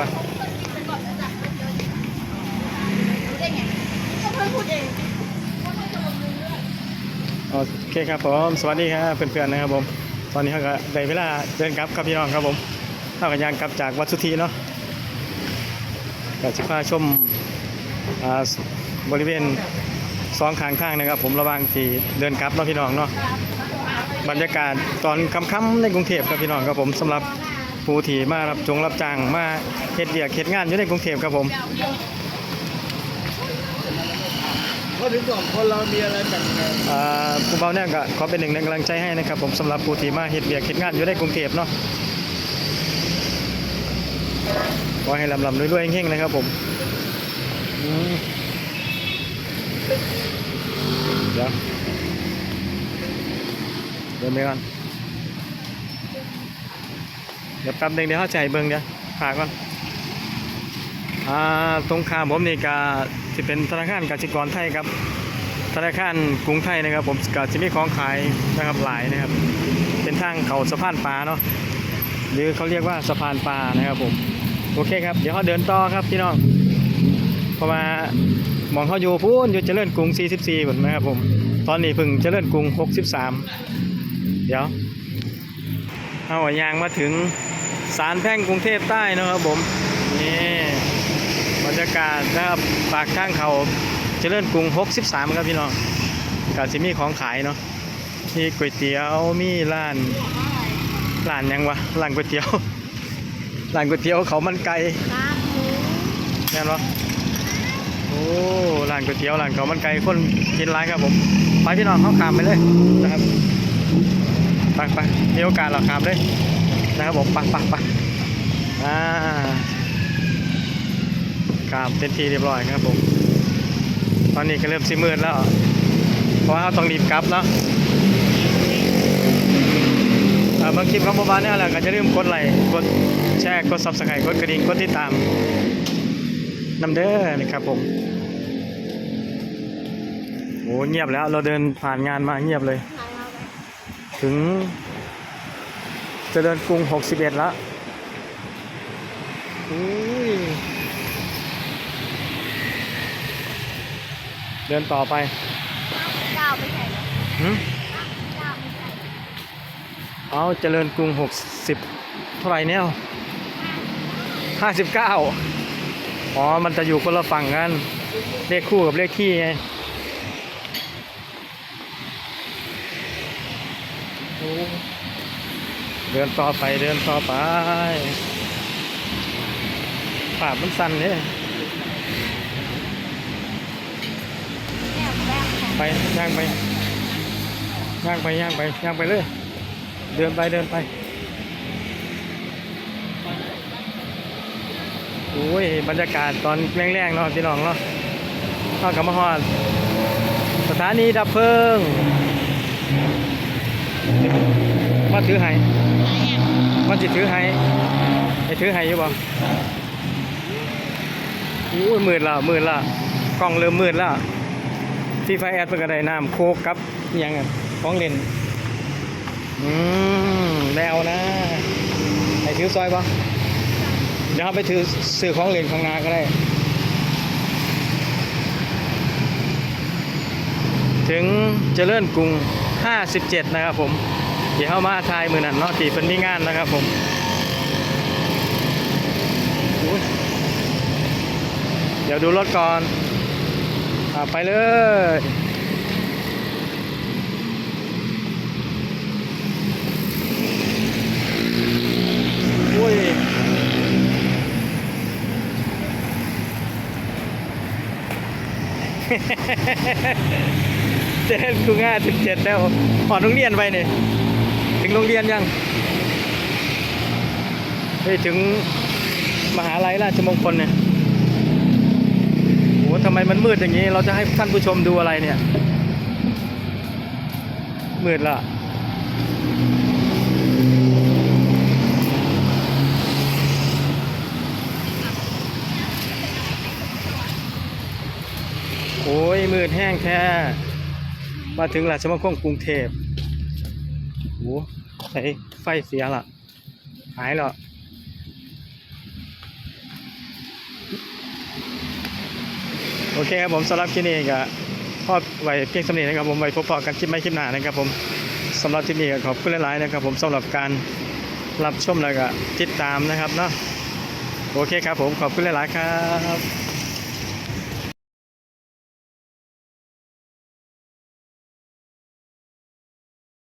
ปโอเคครับผมสวัสดีครับเพื่อนๆนะครับผม ตอนนี้เขาก็ได้เวลาเดินกลับกับพี่น้องครับผมเท่ากับยางกลับจากวัดสุธีเนาะก็จะพาชมบริเวณสองข้างทางนะครับ ผมระวังที่เดินกลับเนาะพี่น้องเนาะบรรยากาศตอนค่ำๆในกรุงเทพครับพี่น้องครับผมสำหรับ ผู้ที่มารับจงรับจ้างมาเฮ็ดเวียกเฮ็ดงานอยู่ในกรุงเทพครับผมพอถึงสองคนเรามีอะไรแบ่งกันอ่าผู้เบาเนี่ยก็ขอเป็นหนึ่งในกำลังใจให้นะครับ ผมสำหรับผู้ที่มาเฮ็ดเวียกเฮ็ดงานอยู่ในกรุงเทพเนาะขอให้ลำลำรวยๆเฮงๆนะครับผมอืมเดี๋ยวเดินไปก่อนเดี๋ยวแป๊บนึงเดี๋ยวเข้าใจเบิ่งเดี๋ยวฝากก่อนอ่าตรงข้ามผมนี่ก็ที่เป็นธนาคารกสิกรไทยครับธนาคารกรุงไทยนะครับ ผมก็จะมีของขายนะครับหลายนะครับ เป็นทางเขาสะพานปลาเนาะหรือเขาเรียกว่าสะพานปลานะครับผมโอเคครับเดี๋ยวเขาเดินต่อครับพี่น้องเพราะว่ามองเขาอยู่พูนอยู่เจริญกรุง 44เหมือนนะครับผมตอนนี้เพิ่งเจริญกรุง 63 เดี๋ยวเอายางมาถึง สารแพ่งกรุงเทพใต้นะครับผมนี่บรรยากาศนะครับปากทางเขาเจริญกรุง 63 ครับพี่น้องกาสิมีของขายเนาะมีก๋วยเตี๋ยวมีร้านร้านยังวะร้านก๋วยเตี๋ยวร้านก๋วยเตี๋ยวเขามันไก่แม่นวะโอ้ร้านก๋วยเตี๋ยวร้านเขามันไก่คนกินร้ายครับผมไปพี่น้องเขาขามไปเลยนะครับไปไปมีโอกาสเราขามเลย นะครับผมไปไปไปอ่าขามเป็นทีเรียบร้อยครับผมตอนนี้ก็เริ่มสิมืดแล้ว เพราะว่าเราต้องรีบกลับเนาะบางคลิปของโมบายเนี่ยแหละก็จะลืมกดไลค์กดแชร์กด subscribe กดกระดิ่งกดติดตามนำเด้อนะครับผมโอ้เงียบแล้วเราเดินผ่านงานมาเงียบเลย ถึง จะเดินกรุง 61แล้วอุ้ยเดินต่อไปเก้าไม่ใช่เหรอหืมเก้าไม่ใช่เอาเจริญกรุงหกสิบเท่าไหร่เนี่ยห้าสิบเก้าอ๋อ มันจะอยู่คนละฝั่งกัน เลขคู่กับเลขขี้ไงโอ้ เดินต่อไปเดินต่อไปปากมันสั่นเนี่ยไปย่างไปย่างไปย่างไปย่างไปเลยเดินไปเดินไปโอ้ยบรรยากาศตอนแรงๆเนาะพี่น้องเนาะเข้ากับมาฮอดสถานีดับเพลิง มาถือให้มาจิถือให้ไอ้ถือให้อยู่บ่โอ้ยมืดและมืดและกล้องเริ่มมืดแล้วที่ไฟแอดเป็นกระไดน้ำโคกกับอิหยังอะของเล่นอืมแล้วนะไอถือซอยปะเดี๋ยวเราไปถือซื้อของเล่นข้างหน้าก็ได้ ถึงเจริญกรุง 57 นะครับผม เดี๋ยวเข้ามาทายมือนั่นเนาะที่เป็นมีงานนะครับผมเดี๋ยวดูรถก่อนอไปเลยโอ้ยเจ็ดกูง่าสิบเจ็ดแล้วหอดโรงเรียนไปเนี่ย ถึงโรงเรียนยังเฮ้ยถึงมหาลัยราชมงคลเนี่ยโอ้ทำไมมันมืดอย่างนี้ เราจะให้ท่านผู้ชมดูอะไรเนี่ย มืดละโอ้ยมืดแห้งแท้มาถึงราชมงคลกรุงเทพโอ้ ใช้ไฟเสียละหายแล้วโอเคครับผมสำหรับที่นี่ก็พอไว้เพียงสำนีนะครับผมไว้พบปะกันคลิปไม่คลิปหน้านะครับผมสำหรับที่นี่ก็ขอบคุณหลายๆนะครับ ผมสำหรับการรับชมแล้วก็ติดตามนะครับเนาะโอเคครับผมขอบคุณหลายๆครับ